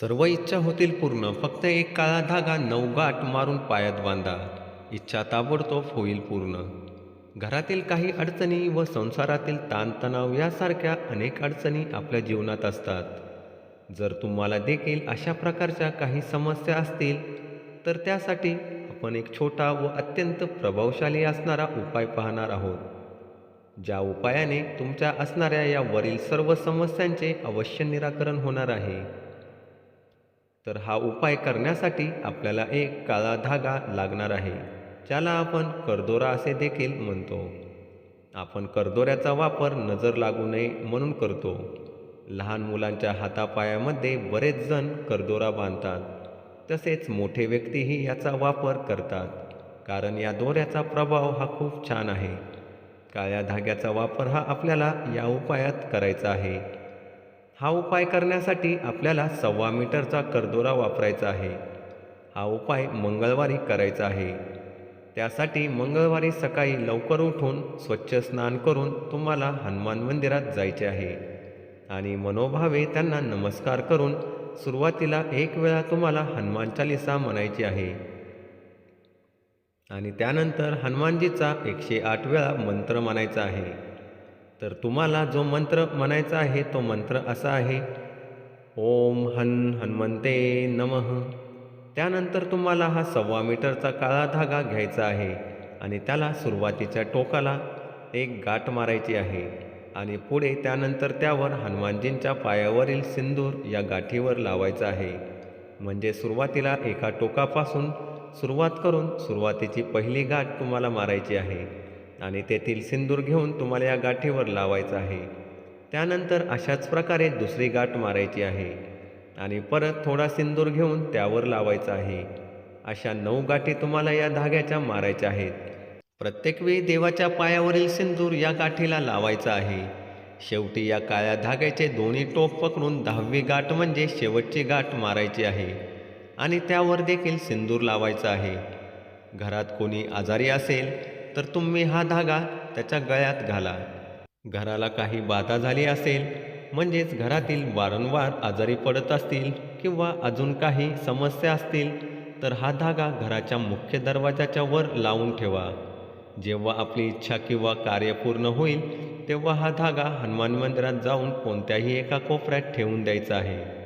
सर्व इच्छा होतील पूर्ण. फक्त एक काळा धागा नऊ गाठ मारून पायात बांधा. इच्छा ताबडतोब होईल पूर्ण. घरातील काही अडचणी व संसारातील ताणतणाव यासारख्या अनेक अडचणी आपल्या जीवनात असतात. जर तुम्हाला देखील अशा प्रकारच्या काही समस्या असतील तर त्यासाठी आपण एक छोटा व अत्यंत प्रभावशाली असणारा उपाय पाहणार आहोत. ज्या उपायाने तुमच्या असणाऱ्या या वरील सर्व समस्यांचे अवश्य निराकरण होणार आहे. तर हा उपाय करण्यासाठी आपल्याला एक काळा धागा लागणार आहे ज्याला आपण करदोरा असे देखील म्हणतो. आपण करदोऱ्याचा वापर नजर लागू नये म्हणून करतो. लहान मुलांच्या हातापायामध्ये बरेच जण करदोरा बांधतात. तसेच मोठे व्यक्तीही याचा वापर करतात कारण या दोऱ्याचा प्रभाव हा खूप छान आहे. काळ्या धाग्याचा वापर हा आपल्याला या उपायात करायचा आहे. हा उपाय करण्यासाठी आपल्याला सव्वा मीटरचा करदोरा वापरायचा आहे. हा उपाय मंगळवारी करायचा आहे. त्यासाठी मंगळवारी सकाळी लवकर उठून स्वच्छ स्नान करून तुम्हाला हनुमान मंदिरात जायचे आहे. आणि मनोभावे त्यांना नमस्कार करून सुरुवातीला एक वेळा तुम्हाला हनुमान चालिसा म्हणायची आहे. आणि त्यानंतर हनुमानजीचा एकशे आठ वेळा मंत्र म्हणायचा आहे. तर तुम्हाला जो मंत्र म्हणायचा आहे तो मंत्र असा आहे ओम हन हनुमंते नमः. त्यानंतर तुम्हाला हा सव्वा मीटरचा काळा धागा घ्यायचा आहे आणि त्याला सुरुवातीच्या टोकाला एक गाठ मारायची आहे आणि पुढे त्यानंतर त्यावर हनुमानजींच्या पायावरील सिंदूर या गाठीवर लावायचा आहे. म्हणजे सुरुवातीला एका टोकापासून सुरुवात करून सुरुवातीची पहिली गाठ तुम्हाला मारायची आहे. आणि तेथील सिंदूर घेऊन तुम्हाला या गाठीवर लावायचं आहे. त्यानंतर अशाच प्रकारे दुसरी गाठ मारायची आहे आणि परत थोडा सिंदूर घेऊन त्यावर लावायचा आहे. अशा नऊ गाठी तुम्हाला या धाग्याच्या मारायच्या आहेत. प्रत्येक वेळी देवाच्या पायावरील सिंदूर या गाठीला लावायचा आहे. शेवटी या काळ्या धाग्याचे दोन्ही टोप पकडून दहावी गाठ म्हणजे शेवटची गाठ मारायची आहे आणि त्यावर देखील सिंदूर लावायचा आहे. घरात कोणी आजारी असेल तर तुम्ही हा धागा त्याच्या गळ्यात घाला. घराला काही बाधा झाली असेल म्हणजेच घरातील वारंवार आजारी पडत असतील किंवा अजून काही समस्या असतील तर हा धागा घराच्या मुख्य दरवाजाच्या वर लावून ठेवा. जेव्हा आपली इच्छा किंवा कार्य पूर्ण होईल तेव्हा हा धागा हनुमान मंदिरात जाऊन कोणत्याही एका कोपऱ्यात ठेवून द्यायचा आहे.